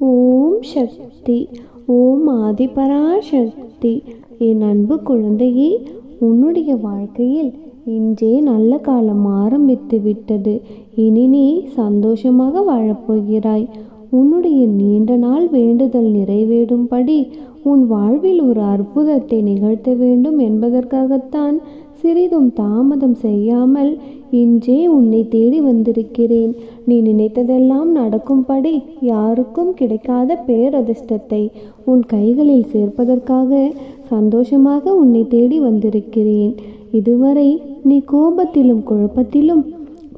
ஓம் சக்தி ஓம் ஆதிபராசக்தி. என் அன்பு குழந்தையே உன்னுடைய வாழ்க்கையில் இன்றே நல்ல காலம் ஆரம்பித்து விட்டது. இனி நீ சந்தோஷமாக வாழப்போகிறாய். உன்னுடைய நீண்ட நாள் வேண்டுதல் நிறைவேறும்படி உன் வாழ்வில் ஒரு அற்புதத்தை நிகழ்த்த வேண்டும் என்பதற்காகத்தான் சிறிதும் தாமதம் செய்யாமல் இன்றே உன்னை தேடி வந்திருக்கிறேன். நீ நினைத்ததெல்லாம் நடக்கும்படி யாருக்கும் கிடைக்காத பேரதிர்ஷ்டத்தை உன் கைகளில் சேர்ப்பதற்காக சந்தோஷமாக உன்னை தேடி வந்திருக்கிறேன். இதுவரை நீ கோபத்திலும் குழப்பத்திலும்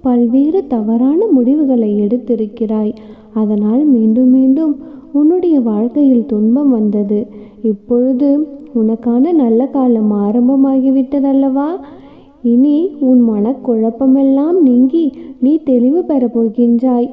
பல்வேறு தவறான முடிவுகளை எடுத்திருக்கிறாய். அதனால் மீண்டும் மீண்டும் உன்னுடைய வாழ்க்கையில் துன்பம் வந்தது. இப்பொழுது உனக்கான நல்ல காலம் ஆரம்பமாகிவிட்டதல்லவா? இனி உன் மனக்குழப்பமெல்லாம் நீங்கி நீ தெளிவு பெறப் போகின்றாய்.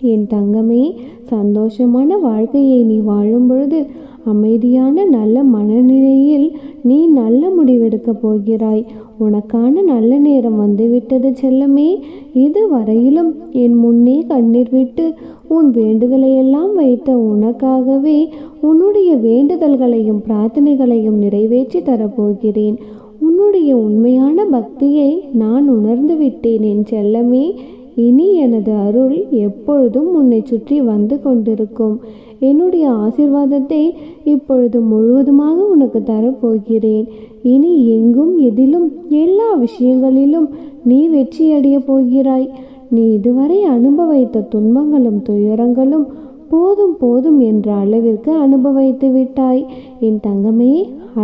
என் தங்கமே சந்தோஷமான வாழ்க்கையை நீ வாழும் பொழுது அமைதியான நல்ல மனநிலையில் நீ நல்ல முடிவெடுக்கப் போகிறாய். உனக்கான நல்ல நேரம் வந்துவிட்டது செல்லமே. இது வரையிலும் என் முன்னே கண்ணீர் விட்டு உன் வேண்டுதலையெல்லாம் வைத்த உனக்காகவே உன்னுடைய வேண்டுதல்களையும் பிரார்த்தனைகளையும் நிறைவேற்றி தரப்போகிறேன். உன்னுடைய உண்மையான பக்தியை நான் உணர்ந்து விட்டேன் என் செல்லமே. இனி எனது அருள் எப்பொழுதும் உன்னை சுற்றி வந்து கொண்டிருக்கும். என்னுடைய ஆசிர்வாதத்தை இப்பொழுது முழுவதுமாக உனக்கு தரப்போகிறேன். இனி எங்கும் எதிலும் எல்லா விஷயங்களிலும் நீ வெற்றியடைய போகிறாய். நீ இதுவரை அனுபவித்த துன்பங்களும் துயரங்களும் போதும் போதும் என்ற அளவிற்கு அனுபவித்து விட்டாய். என் தங்கமே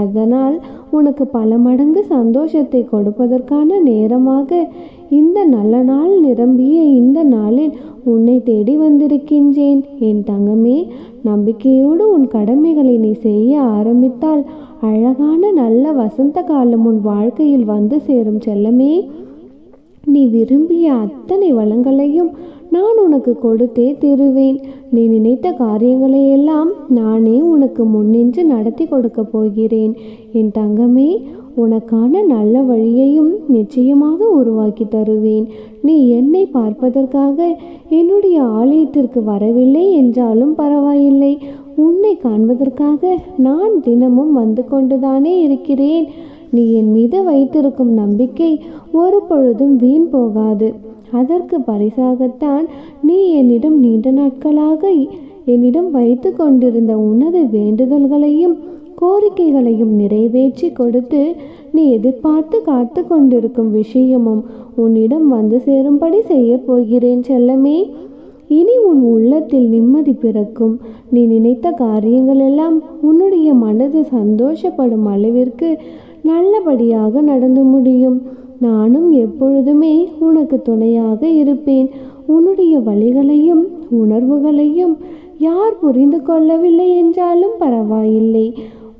அதனால் உனக்கு பல மடங்கு சந்தோஷத்தை கொடுப்பதற்கான நேரமாக இந்த நல்ல நாள் நிரம்பிய இந்த நாளில் உன்னை தேடி வந்திருக்கின்றேன். என் தங்கமே நம்பிக்கையோடு உன் கடமைகளை நீ செய்ய ஆரம்பித்தால் அழகான நல்ல வசந்த காலம் உன் வாழ்க்கையில் வந்து சேரும் செல்லமே. நீ விரும்பிய அத்தனை வளங்களையும் நான் உனக்கு கொடுத்தே தருவேன். நீ நினைத்த காரியங்களை எல்லாம் நானே உனக்கு முன்னின்று நடத்தி கொடுக்க போகிறேன். என் தங்கமே உனக்கான நல்ல வழியையும் நிச்சயமாக உருவாக்கி தருவேன். நீ என்னை பார்ப்பதற்காக என்னுடைய ஆலயத்திற்கு வரவில்லை என்றாலும் பரவாயில்லை. உன்னை காண்பதற்காக நான் தினமும் வந்து கொண்டுதானே இருக்கிறேன். நீ என் மீது வைத்திருக்கும் நம்பிக்கை ஒரு பொழுதும் வீண் போகாது. அதற்கு பரிசாகத்தான் நீ என்னிடம் நீண்ட நாட்களாக என்னிடம் வைத்து கொண்டிருந்த உனது வேண்டுதல்களையும் கோரிக்கைகளையும் நிறைவேற்றி கொடுத்து நீ எதிர்பார்த்து காத்து கொண்டிருக்கும் விஷயமும் உன்னிடம் வந்து சேரும்படி செய்ய போகிறேன் செல்லமே. இனி உன் உள்ளத்தில் நிம்மதி பிறக்கும். நீ நினைத்த காரியங்கள் எல்லாம் உன்னுடைய மனது சந்தோஷப்படும் அளவிற்கு நல்லபடியாக நடந்து முடியும். நானும் எப்பொழுதுமே உனக்கு துணையாக இருப்பேன். உன்னுடைய வழிகளையும் உணர்வுகளையும் யார் புரிந்து கொள்ளவில்லை என்றாலும் பரவாயில்லை.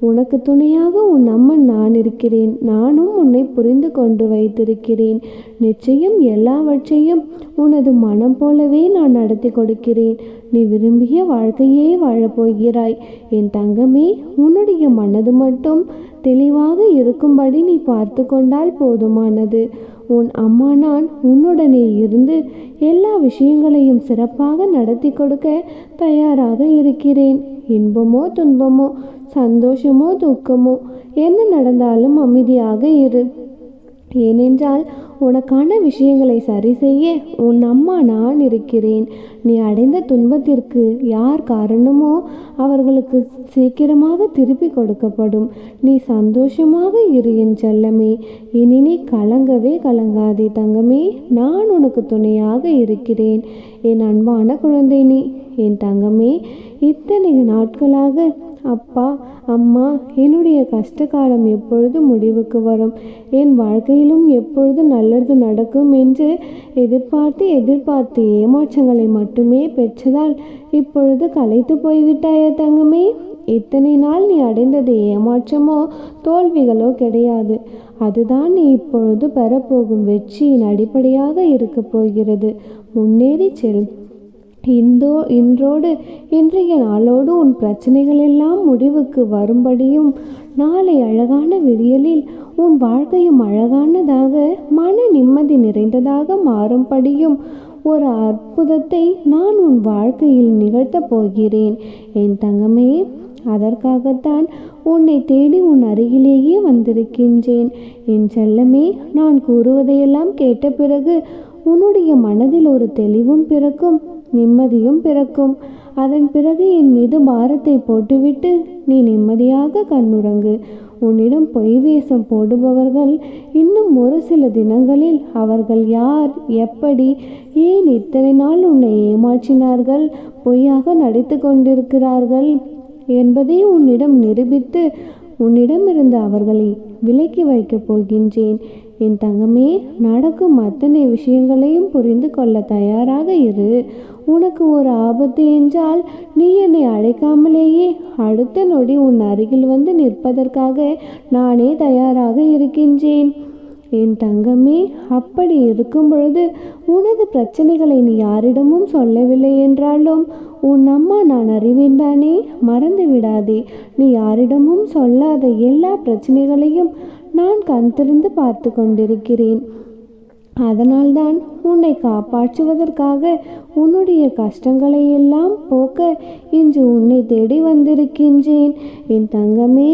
உனக்கு துணையாக உன் அம்மன் நான் இருக்கிறேன். நானும் உன்னை புரிந்து கொண்டு வைத்திருக்கிறேன். நிச்சயம் எல்லாவற்றையும் உனது மனம் போலவே நான் நடத்தி கொடுக்கிறேன். நீ விரும்பிய வாழ்க்கையே வாழப்போகிறாய். என் தங்கமே உன்னுடைய மனது மட்டும் தெளிவாக இருக்கும்படி நீ பார்த்து கொண்டால் போதுமானது. உன் அம்மா நான் உன்னுடனே இருந்து எல்லா விஷயங்களையும் சிறப்பாக நடத்தி கொடுக்க தயாராக இருக்கிறேன். இன்பமோ துன்பமோ சந்தோஷமோ துக்கமோ என்ன நடந்தாலும் அமைதியாக இரு. ஏனென்றால் உனக்கான விஷயங்களை சரி செய்ய உன் அம்மா நான் இருக்கிறேன். நீ அடைந்த துன்பத்திற்கு யார் காரணமோ அவர்களுக்கு சீக்கிரமாக திருப்பி கொடுக்கப்படும். நீ சந்தோஷமாக இரு என் செல்லமே. இனி நீ கலங்கவே கலங்காதே தங்கமே. நான் உனக்கு துணையாக இருக்கிறேன். என் அன்பான குழந்தை நீ என் தங்கமே. இத்தனை நாட்களாக அப்பா அம்மா என்னுடைய கஷ்ட காலம் எப்பொழுது முடிவுக்கு வரும்? என் வாழ்க்கையிலும் எப்பொழுது நல்லது நடக்கும் என்று எதிர்பார்த்து எதிர்பார்த்து ஏமாற்றங்களை மட்டுமே பெற்றதால் இப்பொழுது கலைத்து போய்விட்டாய தங்கமே. இத்தனை நாள் நீ அடைந்தது ஏமாற்றமோ தோல்விகளோ கிடையாது. அதுதான் நீ இப்பொழுது பெறப்போகும் வெற்றியின் அடிப்படையாக இருக்கப் போகிறது. முன்னேறி செல். இந்தோ இன்றோடு இன்றைய நாளோடு உன் பிரச்சனைகள் எல்லாம் முடிவுக்கு வரும்படியும் நாளை அழகான விடியலில் உன் வாழ்க்கையும் அழகானதாக மன நிம்மதி நிறைந்ததாக மாறும்படியும் ஒரு அற்புதத்தை நான் உன் வாழ்க்கையில் நிகழ்த்தப் போகிறேன். என் தங்கமே அதற்காகத்தான் உன்னை தேடி உன் அருகிலேயே வந்திருக்கின்றேன். என் செல்லமே நான் கூறுவதையெல்லாம் கேட்ட பிறகு உன்னுடைய மனதில் ஒரு தெளிவும் பிறக்கும். நிம்மதியும் பிறக்கும். அதன் பிறகு என் மீது பாரத்தை போட்டுவிட்டு நீ நிம்மதியாக கண்ணுறங்கு. உன்னிடம் பொய் வேஷம் போடுபவர்கள் இன்னும் ஒரு சில தினங்களில் அவர்கள் யார் எப்படி ஏன் இத்தனை நாள் உன்னை ஏமாற்றினார்கள் பொய்யாக நடித்து கொண்டிருக்கிறார்கள் என்பதை உன்னிடம் நிரூபித்து உன்னிடமிருந்து அவர்களை விலக்கி வைக்கப் போகின்றேன். என் தங்கமே நடக்கும் அத்தனை விஷயங்களையும் புரிந்து கொள்ள தயாராக இரு. உனக்கு ஒரு ஆபத்து என்றால் நீ என்னை அழைக்காமலேயே அடுத்த நொடி உன் அருகில் வந்து நிற்பதற்காக நானே தயாராக இருக்கின்றேன். என் தங்கமே அப்படி இருக்கும் பொழுது உனது பிரச்சனைகளை நீ யாரிடமும் சொல்லவில்லை என்றாலும் உன் அம்மா நான் அறிவேன் தானே மறந்து விடாதே. நீ யாரிடமும் சொல்லாத எல்லா பிரச்சனைகளையும் நான் கண் திறந்து பார்த்து கொண்டிருக்கிறேன். அதனால்தான் உன்னை காப்பாற்றுவதற்காக உன்னுடைய கஷ்டங்களை எல்லாம் போக்க இன்று உன்னை தேடி வந்திருக்கின்றேன். என் தங்கமே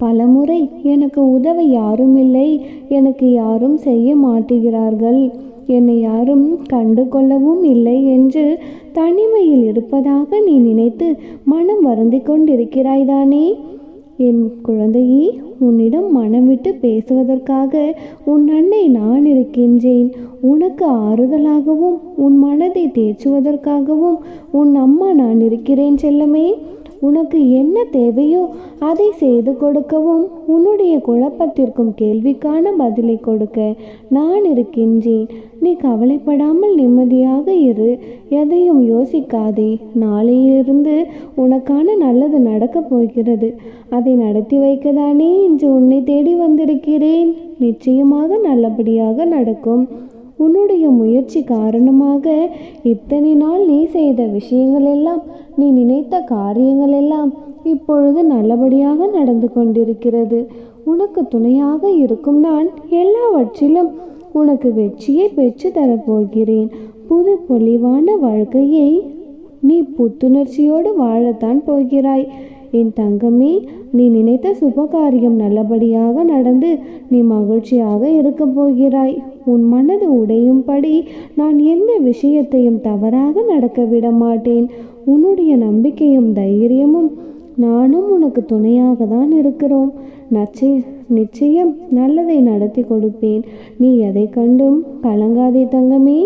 பலமுறை எனக்கு உதவ யாரும் இல்லை எனக்கு யாரும் செய்ய மாட்டுகிறார்கள். என்னை யாரும் கண்டு கொள்ளவும் இல்லை என்று தனிமையில் இருப்பதாக நீ நினைத்து மனம் வருந்தி கொண்டிருக்கிறாய்தானே என் குழந்தையே உன்னிடம் மனம் விட்டு பேசுவதற்காக உன் அன்னை நான் இருக்கின்றேன். உனக்கு ஆறுதலாகவும் உன் மனதை தேற்றுவதற்காகவும் உன் அம்மா நான் இருக்கிறேன் செல்லமே. உனக்கு என்ன தேவையோ அதை செய்து கொடுக்கவும் உன்னுடைய குழப்பத்திற்கும் கேள்விக்கான பதிலை கொடுக்க நான் இருக்கின்றேன். நீ கவலைப்படாமல் நிம்மதியாக இரு. எதையும் யோசிக்காதே. நாளையிலிருந்து உனக்கான நல்லது நடக்கப் போகிறது. அதை நடத்தி வைக்கதானே இன்று உன்னை தேடி வந்திருக்கிறேன். நிச்சயமாக நல்லபடியாக நடக்கும். உன்னுடைய முயற்சி காரணமாக இத்தனை நாள் நீ செய்த விஷயங்கள் எல்லாம் நீ நினைத்த காரியங்கள் எல்லாம் இப்பொழுது நல்லபடியாக நடந்து கொண்டிருக்கிறது. உனக்கு துணையாக இருக்கும் நான் எல்லாவற்றிலும் உனக்கு வெற்றியை பெற்று தரப்போகிறேன். புது பொலிவான வாழ்க்கையை நீ புத்துணர்ச்சியோடு வாழத்தான் போகிறாய். என் தங்கமே நீ நினைத்த சுபகாரியம் நல்லபடியாக நடந்து நீ மகிழ்ச்சியாக இருக்கப் போகிறாய். உன் மனது உடையும்படி நான் எந்த விஷயத்தையும் தவறாக நடக்க விட மாட்டேன். உன்னுடைய நம்பிக்கையும் தைரியமும் நானும் உனக்கு துணையாக தான் இருக்கிறோம். நச்சை நிச்சயம் நல்லதை நடத்தி கொடுப்பேன். நீ எதை கண்டும் கலங்காதே தங்கமே.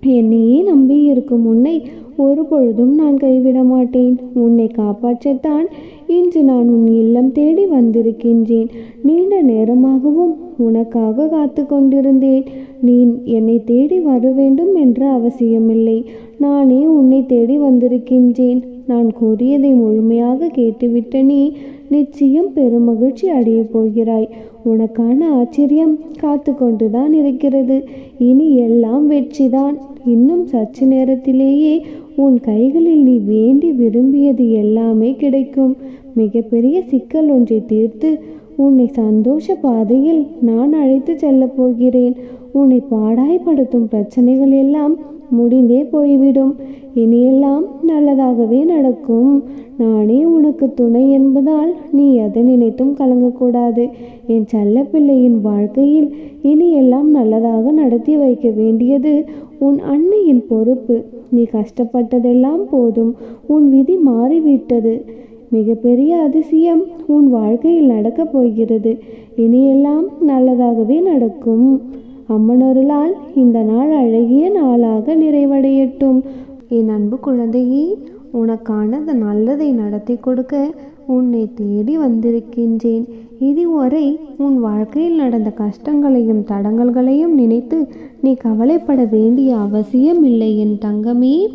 என்னையே நம்பி இருக்கும் உன்னை ஒரு பொழுதும் நான் கைவிட மாட்டேன். உன்னை காப்பாற்றத்தான் இன்று நான் உன் இல்லம் தேடி வந்திருக்கின்றேன். நீண்ட நேரமாகவும் உனக்காக காத்து கொண்டிருந்தேன். நீ என்னை தேடி வர வேண்டும் என்ற அவசியமில்லை. நானே உன்னை தேடி வந்திருக்கின்றேன். நான் கூறியதை முழுமையாக கேட்டுவிட்ட நீ நிச்சயம் பெருமகிழ்ச்சி அடையப் போகிறாய். உனக்கான ஆச்சரியம் காத்து கொண்டுதான் இருக்கிறது. இனி எல்லாம் வெற்றிதான். இன்னும் சற்று நேரத்திலேயே உன் கைகளில் நீ வேண்டி விரும்பியது எல்லாமே கிடைக்கும். மிகப்பெரிய சிக்கல் ஒன்றை தீர்த்து உன்னை சந்தோஷ பாதையில் நான் அழைத்து செல்லப் போகிறேன். உன்னை பாடாய்படுத்தும் பிரச்சனைகள் எல்லாம் முடிந்தே போய்விடும். இனியெல்லாம் நல்லதாகவே நடக்கும். நானே உனக்கு துணை என்பதால் நீ எதை நினைத்தும் கலங்கக்கூடாது. என் செல்லப்பிள்ளையின் வாழ்க்கையில் இனியெல்லாம் நல்லதாக நடத்தி வைக்க வேண்டியது உன் அன்னையின் பொறுப்பு. நீ கஷ்டப்பட்டதெல்லாம் போதும். உன் விதி மாறிவிட்டது. மிகப்பெரிய அதிசயம் உன் வாழ்க்கையில் நடக்கப் போகிறது. இனியெல்லாம் நல்லதாகவே நடக்கும். அம்மனொருளால் இந்த நாள் அழகிய நாளாக நிறைவடையட்டும். என் அன்பு குழந்தையே உனக்கானது நல்லதை நடத்தி கொடுக்க உன்னை தேடி வந்திருக்கின்றேன். இதுவரை உன் வாழ்க்கையில் நடந்த கஷ்டங்களையும் தடங்கல்களையும் நினைத்து நீ கவலைப்பட வேண்டிய அவசியம் இல்லை என் தங்கமே.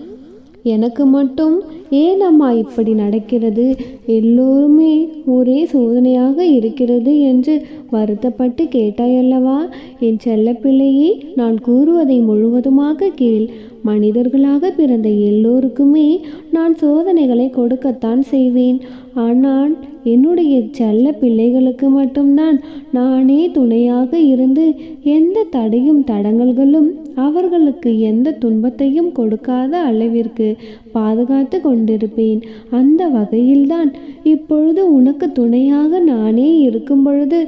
எனக்கு மட்டும் ஏன் அம்மா இப்படி நடக்கிறது? எல்லோருமே ஒரே சோதனையாக இருக்கிறது என்று வருத்தப்பட்டு கேட்டாயல்லவா என் செல்லப்பிள்ளையே நான் கூறுவதை முழுவதுமாக கேள். மனிதர்களாக பிறந்த எல்லோருக்குமே நான் சோதனைகளை கொடுக்கத்தான் செய்வேன். ஆனால் என்னுடைய செல்ல பிள்ளைகளுக்கு மட்டும்தான் நானே துணையாக இருந்து எந்த தடையும் தடங்கல்களும் அவர்களுக்கு எந்த துன்பத்தையும் கொடுக்காத அளவிற்கு பாதுகாத்து கொண்டிருப்பேன். அந்த வகையில்தான் இப்பொழுது உனக்கு துணையாக நானே இருக்கும் பொழுது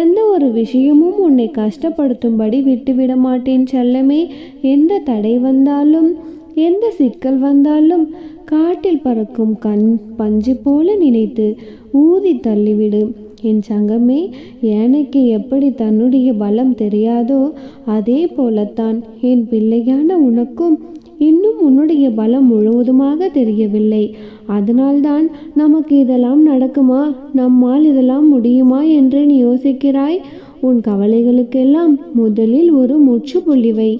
எந்த ஒரு விஷயமும் உன்னை கஷ்டப்படுத்தும்படி விட்டுவிட மாட்டேன் செல்லமே. எந்த தடை வந்தாலும் எந்த சிக்கல் வந்தாலும் காட்டில் பறக்கும் கண் பஞ்சு போல நினைத்து ஊதி தள்ளிவிடு. என் சங்கமே எனக்கு எப்படி தன்னுடைய பலம் தெரியாதோ அதே போலத்தான் என் பிள்ளையான உனக்கும் இன்னும் உன்னுடைய பலம் முழுவதுமாக தெரியவில்லை. அதனால்தான் நமக்கு இதெல்லாம் நடக்குமா? நம்மால் இதெல்லாம் முடியுமா என்று நீ யோசிக்கிறாய்? உன் கவலைகளுக்கெல்லாம் முதலில் ஒரு முற்றுப்புள்ளி வை.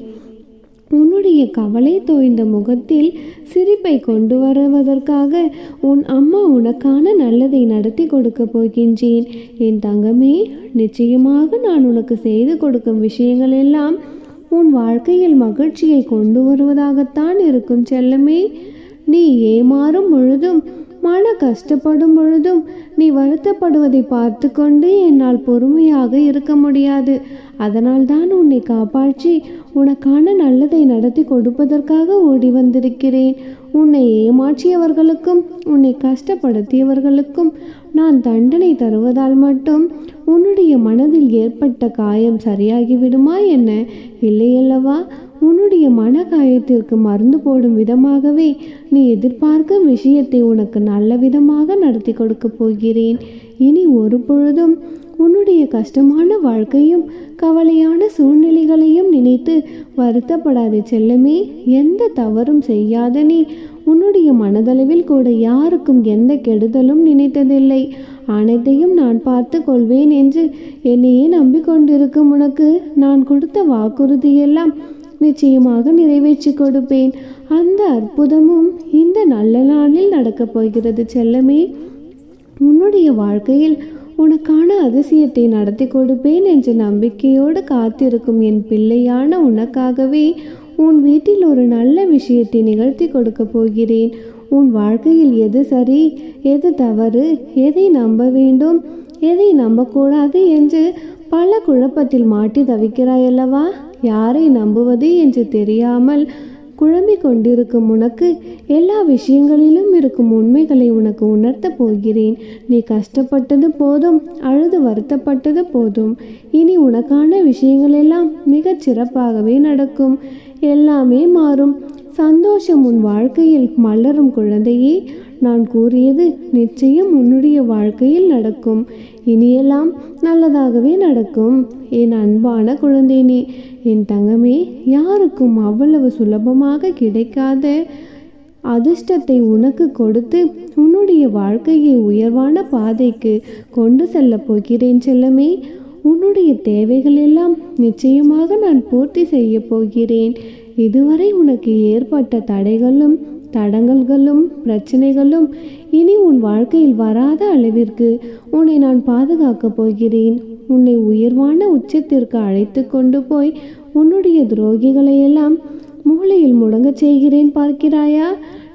உன்னுடைய கவலை தோய்ந்த முகத்தில் சிரிப்பை கொண்டு வருவதற்காக உன் அம்மா உனக்கான நல்லதை நடத்தி கொடுக்க போகின்றேன். என் தங்கமே நிச்சயமாக நான் உனக்கு செய்து கொடுக்கும் விஷயங்கள் எல்லாம் உன் வாழ்க்கையில் மகிழ்ச்சியை கொண்டு வருவதாகத்தான் இருக்கும் செல்லமே. நீ ஏமாறும் பொழுதும் மன கஷ்டப்படும் பொழுதும் நீ வருத்தப்படுவதை பார்த்து கொண்டு என்னால் பொறுமையாக இருக்க முடியாது. அதனால்தான் உன்னை காப்பாற்றி உனக்கான நல்லதை நடத்தி கொடுப்பதற்காக ஓடி வந்திருக்கிறேன். உன்னை ஏமாற்றியவர்களுக்கும் உன்னை கஷ்டப்படுத்தியவர்களுக்கும் நான் தண்டனை தருவதால் மட்டும் உன்னுடைய மனதில் ஏற்பட்ட காயம் சரியாகிவிடுமா என்ன? இல்லையல்லவா? உன்னுடைய மன காயத்திற்கு மருந்து போடும் விதமாகவே நீ எதிர்பார்க்கும் விஷயத்தை உனக்கு நல்ல விதமாக நடத்தி கொடுக்கப் போகிறேன். இனி ஒரு பொழுதும் உன்னுடைய கஷ்டமான வாழ்க்கையும் கவலையான சூழ்நிலைகளையும் நினைத்து வருத்தப்படாதே செல்லமே. எந்த தவறும் செய்யாத நீ. உன்னுடைய மனதளவில் கூட யாருக்கும் எந்த கெடுதலும் நினைத்ததில்லை. அனைத்தையும் நான் பார்த்து கொள்வேன் என்று என்னையே நம்பிக்கொண்டிருக்கும் உனக்கு நான் கொடுத்த வாக்குறுதியெல்லாம் நிச்சயமாக நிறைவேற்றி கொடுப்பேன். அந்த அற்புதமும் இந்த நல்ல நாளில் நடக்கப் போகிறது செல்லமே. உன்னுடைய வாழ்க்கையில் உனக்கான அதிசயத்தை நடத்தி கொடுப்பேன் என்ற நம்பிக்கையோடு காத்திருக்கும் என் பிள்ளையான உனக்காகவே உன் வீட்டில் ஒரு நல்ல விஷயத்தை நிகழ்த்தி கொடுக்க போகிறேன். உன் வாழ்க்கையில் எது சரி எது தவறு எதை நம்ப வேண்டும் எதை நம்பக்கூடாது என்று பல குழப்பத்தில் மாட்டி தவிக்கிறாயல்லவா? யாரை நம்புவது என்று தெரியாமல் குழம்பிக் கொண்டிருக்கும் உனக்கு எல்லா விஷயங்களிலும் இருக்கும் உண்மைகளை உனக்கு உணர்த்தப் போகிறேன். நீ கஷ்டப்பட்டது போதும் அழுது வருத்தப்பட்டது போதும். இனி உனக்கான விஷயங்கள் எல்லாம் மிகச் சிறப்பாகவே நடக்கும். எல்லாமே மாறும். சந்தோஷம் உன் வாழ்க்கையில் மலரும் குழந்தையே நான் கூறியது நிச்சயம் உன்னுடைய வாழ்க்கையில் நடக்கும். இனியெல்லாம் நல்லதாகவே நடக்கும். என் அன்பான குழந்தை நீ என் தங்கமே யாருக்கும் அவ்வளவு சுலபமாக கிடைக்காத அதிர்ஷ்டத்தை உனக்கு கொடுத்து உன்னுடைய வாழ்க்கையை உயர்வான பாதைக்கு கொண்டு செல்ல போகிறேன் செல்லமே. உன்னுடைய தேவைகள் எல்லாம் நிச்சயமாக நான் பூர்த்தி செய்ய போகிறேன். இதுவரை உனக்கு ஏற்பட்ட தடைகளும் தடங்கல்களும் பிரச்சனைகளும் இனி உன் வாழ்க்கையில் வராத அளவிற்கு உன்னை நான் பாதுகாக்கப் போகிறேன். உன்னை உயர்வான உச்சத்திற்கு அழைத்து கொண்டு போய் உன்னுடைய துரோகிகளையெல்லாம் மூளையில் முடங்கச் செய்கிறேன் பார்க்கிறாயா?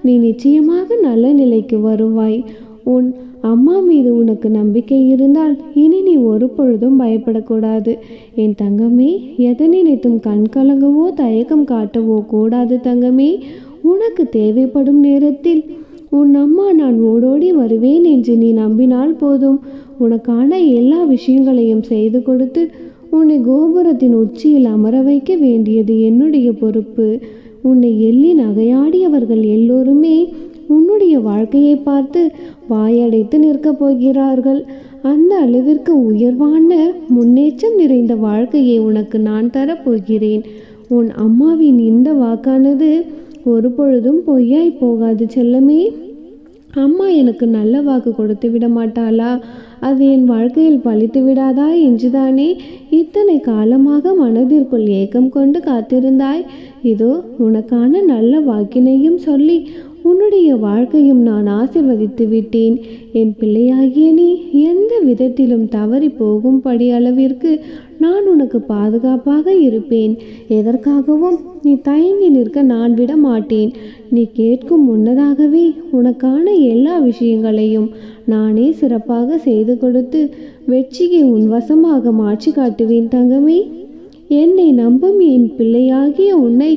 நீ நிச்சயமாக நல்ல நிலைக்கு வருவாய். உன் அம்மா மீது உனக்கு நம்பிக்கை இருந்தால் இனி நீ ஒரு பொழுதும் பயப்படக்கூடாது. என் தங்கமே எதை நினைத்தும் கண் கலங்கவோ தயக்கம் காட்டவோ கூடாது தங்கமே. உனக்கு தேவைப்படும் நேரத்தில் உன் அம்மா நான் ஓடோடி வருவேன் என்று நீ நம்பினால் போதும். உனக்கான எல்லா விஷயங்களையும் செய்து கொடுத்து உன்னை கோபுரத்தின் உச்சியில் அமர வைக்க வேண்டியது என்னுடைய பொறுப்பு. உன்னை எள்ளி நகையாடியவர்கள் எல்லோருமே உன்னுடைய வாழ்க்கையை பார்த்து வாயடைத்து நிற்கப் போகிறார்கள். அந்த அளவிற்கு உயர்வான முன்னேற்றம் நிறைந்த வாழ்க்கையை உனக்கு நான் தரப்போகிறேன். உன் அம்மாவின் இந்த வாக்கானது ஒரு பொழுதும் பொய்யாய் போகாது செல்லமே. அம்மா எனக்கு நல்ல வாக்கு கொடுத்து விட மாட்டாளா? அது என் வாழ்க்கையில் பழித்து விடாதா என்றுதானே? இத்தனை காலமாக மனதிற்குள் ஏக்கம் கொண்டு காத்திருந்தாய். இதோ உனக்கான நல்ல வாக்கினையும் சொல்லி உன்னுடைய வாழ்க்கையும் நான் ஆசிர்வதித்து விட்டேன். என் பிள்ளையாகிய நீ எந்த விதத்திலும் தவறி போகும்படி அளவிற்கு நான் உனக்கு பாதுகாப்பாக இருப்பேன். எதற்காகவும் நீ தயங்கி நிற்க நான் விட மாட்டேன் நீ கேட்கும் முன்னதாகவே உனக்கான எல்லா விஷயங்களையும் நானே சிறப்பாக செய்து கொடுத்து வெற்றியை உன் வசமாக மாற்றி காட்டுவேன் தங்கமே. என்னை நம்பும் என் பிள்ளையாகிய உன்னை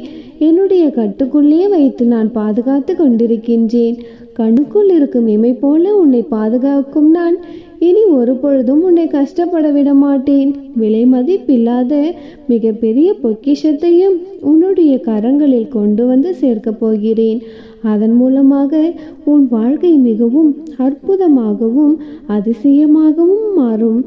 என்னுடைய கட்டுக்குள்ளே வைத்து நான் பாதுகாத்து கொண்டிருக்கின்றேன். கண்ணுக்குள் இருக்கும் இமை போல உன்னை பாதுகாக்கும் நான். இனி ஒரு பொழுதும் உன்னை கஷ்டப்பட விட மாட்டேன். விலை மதிப்பில்லாத மிகப்பெரிய பொக்கிஷத்தையும் உன்னுடைய கரங்களில் கொண்டு வந்து சேர்க்கப் போகிறேன். அதன் மூலமாக உன் வாழ்க்கை மிகவும் அற்புதமாகவும் அதிசயமாகவும் மாறும்.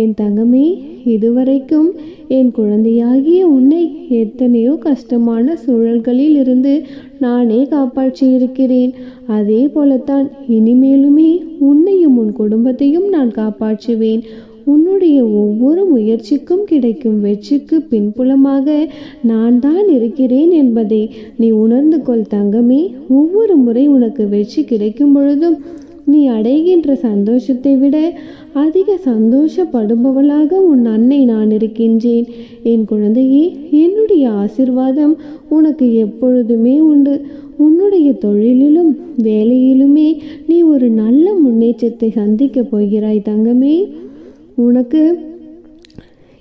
என் தங்கமே இதுவரைக்கும் என் குழந்தையாகிய உன்னை எத்தனையோ கஷ்டமான சூழல்களில் இருந்து நானே காப்பாற்றியிருக்கிறேன். அதே போலத்தான் இனிமேலுமே உன்னையும் உன் குடும்பத்தையும் நான் காப்பாற்றுவேன். உன்னுடைய ஒவ்வொரு முயற்சிக்கும் கிடைக்கும் வெற்றிக்கு பின்புலமாக நான் தான் இருக்கிறேன் என்பதை நீ உணர்ந்து கொள் தங்கமே. ஒவ்வொரு முறை உனக்கு வெற்றி கிடைக்கும் பொழுதும் நீ அடைகின்ற சந்தோஷத்தை விட அதிக சந்தோஷப்படுபவளாக உன் அன்னை நான் இருக்கின்றேன். என் குழந்தையே என்னுடைய ஆசிர்வாதம் உனக்கு எப்பொழுதுமே உண்டு. உன்னுடைய தொழிலிலும் வேலையிலுமே நீ ஒரு நல்ல முன்னேற்றத்தை சந்திக்கப் போகிறாய் தங்கமே. உனக்கு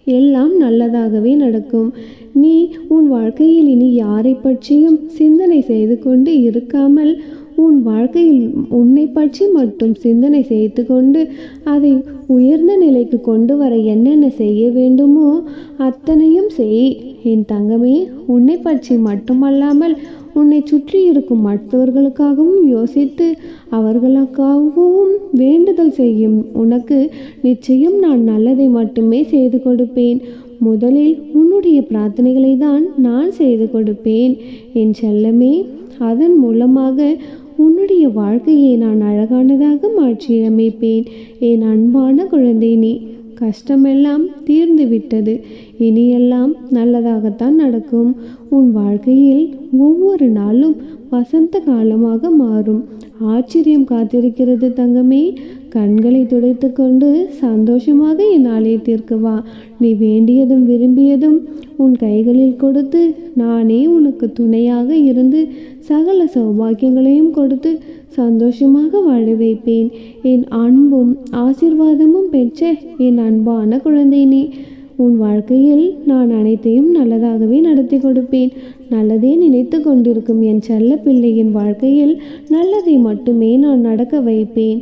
எல்லாம் நல்லதாகவே நடக்கும். நீ உன் வாழ்க்கையில் இனி யாரை பற்றியும் சிந்தனை செய்து கொண்டு இருக்காமல் உன் வாழ்க்கையில் உன்னை பற்றி மட்டும் சிந்தனை செய்து கொண்டு அதை உயர்ந்த நிலைக்கு கொண்டு வர என்னென்ன செய்ய வேண்டுமோ அத்தனையும் செய். என் தங்கமே உன்னை பற்றி மட்டுமல்லாமல் உன்னை சுற்றி இருக்கும் மற்றவர்களுக்காகவும் யோசித்து அவர்களுக்காகவும் வேண்டுதல் செய்யும். உனக்கு நிச்சயம் நான் நல்லதை மட்டுமே செய்து கொடுப்பேன். முதலில் உன்னுடைய பிரார்த்தனைகளை தான் நான் செய்து கொடுப்பேன். என் செல்லமே அதன் மூலமாக உன்னுடைய வாழ்க்கையை நான் அழகானதாக மாற்றி அமைப்பேன் என் அன்பான குழந்தை நீ கஷ்டமெல்லாம் தீர்ந்து விட்டது இனியெல்லாம் நல்லதாகத்தான் நடக்கும். உன் வாழ்க்கையில் ஒவ்வொரு நாளும் வசந்த காலமாக மாறும். ஆச்சரியம் காத்திருக்கிறது தங்கமே. கண்களை துடைத்து கொண்டு சந்தோஷமாக என் ஆலயத்திற்கு வா. நீ வேண்டியதும் விரும்பியதும் உன் கைகளில் கொடுத்து நானே உனக்கு துணையாக இருந்து சகல சௌபாக்கியங்களையும் கொடுத்து சந்தோஷமாக வாழ வைப்பேன். என் அன்பும் ஆசிர்வாதமும் பெற்ற என் அன்பான குழந்தை நீ உன் வாழ்க்கையில் நான் அனைத்தையும் நல்லதாகவே நடத்தி கொடுப்பேன். நல்லதே நினைத்து கொண்டிருக்கும் என் செல்ல பிள்ளையின் வாழ்க்கையில் நல்லதை மட்டுமே நான் நடக்க வைப்பேன்.